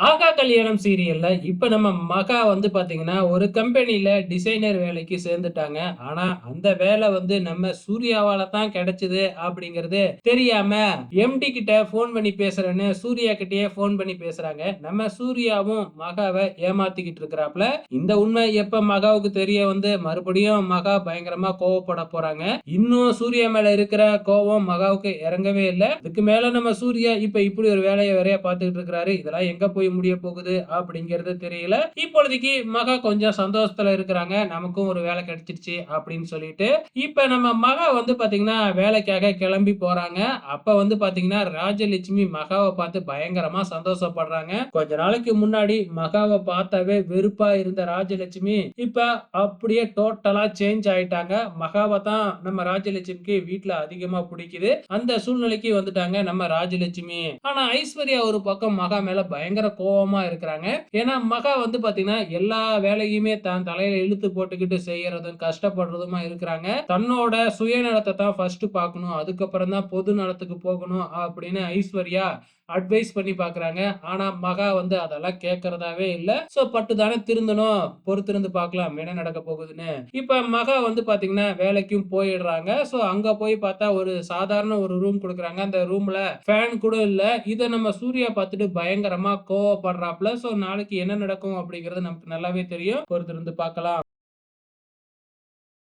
ಆಗ கல்யாணம் சீரியல்ல இப்ப நம்ம மகா வந்து பாத்தீங்கன்னா ஒரு கம்பெனில டிசைனர் வேலைக்கு சேர்ந்துட்டாங்க. ஆனா அந்த வேலை வந்து நம்ம சூர்யாவால தான் கிடைச்சது அப்படிங்கறது தெரியாம எம்டி கிட்ட போன் பண்ணி பேசுறேன்னு சூர்யா கிட்டயே போன் பண்ணி பேசுறாங்க. நம்ம சூர்யாவும் மகாவை ஏமாத்திக்கிட்டு இருக்கிறாப்ல இந்த உண்மை எப்ப மகாவுக்கு தெரிய வந்து மறுபடியும் மகா பயங்கரமா கோவப்பட போறாங்க. இன்னும் சூர்யா மேல இருக்கிற கோவம் மகாவுக்கு இறங்கவே இல்லை. இதுக்கு மேல நம்ம சூர்யா இப்ப இப்படி ஒரு வேலையை வேறையா பாத்துக்கிட்டு இருக்கிறாரு. இதெல்லாம் எங்க போய் முடிய போகுது? அப்படிங்கறது தெரியல. இப்பொழுதைக்கு மகா கொஞ்சம் சந்தோஷத்துல இருக்கிறாங்க. நமக்கும் ஒரு வேலை கிடைச்சிருச்சு அப்படின்னு சொல்லிட்டு. இப்ப நம்ம மகா வந்து பாத்தீங்கன்னா வேலைக்காக கிளம்பி போறாங்க. அப்ப வந்து பாத்தீங்கன்னா ராஜலட்சுமி மகாவை பார்த்து பயங்கரமா சந்தோஷப்படுறாங்க. கொஞ்ச நாளைக்கு முன்னாடி மகாவை பார்த்தாவே வெறுப்பா இருந்த ராஜலட்சுமி இப்ப அப்படியே டோட்டலா சேஞ்ச் ஆயிட்டாங்க. மகாவை தான் நம்ம ராஜலட்சுமிக்கு வீட்டுல அதிகமா பிடிக்குது. அந்த சூழ்நிலைக்கு வந்துட்டாங்க நம்ம ராஜலட்சுமி. ஆனா ஐஸ்வர்யா ஒரு பக்கம் மகா மேல பயங்கர கோவமா இருக்கிறாங்க. ஏன்னா மகா வந்து பாத்தீங்கன்னா எல்லா வேலையுமே தான் தலையில இழுத்து போட்டுக்கிட்டு செய்யறதும் கஷ்டப்படுறதுமா இருக்கிறாங்க. தன்னோட சுயநலத்தை தான் ஃபர்ஸ்ட் பார்க்கணும். அதுக்கப்புறம் தான் பொது நலத்துக்கு போகணும் அப்படின்னு ஐஸ்வர்யா அட்வைஸ் பண்ணி பாக்குறாங்க. ஆனா மகா வந்து அதெல்லாம் கேட்கறதாவே இல்ல. சோ பட்டு தானே திருந்தணும். பொறுத்திருந்து பார்க்கலாம் என்ன நடக்க போகுதுன்னு. இப்ப மகா வந்து பாத்தீங்கன்னா வேலைக்கும் போயிடுறாங்க. சோ அங்க போய் பார்த்தா ஒரு சாதாரண ஒரு ரூம் கொடுக்குறாங்க. அந்த ரூம்ல ஃபேன் கூட இல்ல. இதை நம்ம சூர்யா பார்த்துட்டு பயங்கரமா கோவப்படுறாப்ல சோ நாளைக்கு என்ன நடக்கும் அப்படிங்கறது நமக்கு நல்லாவே தெரியும். பொறுத்திருந்து பார்க்கலாம்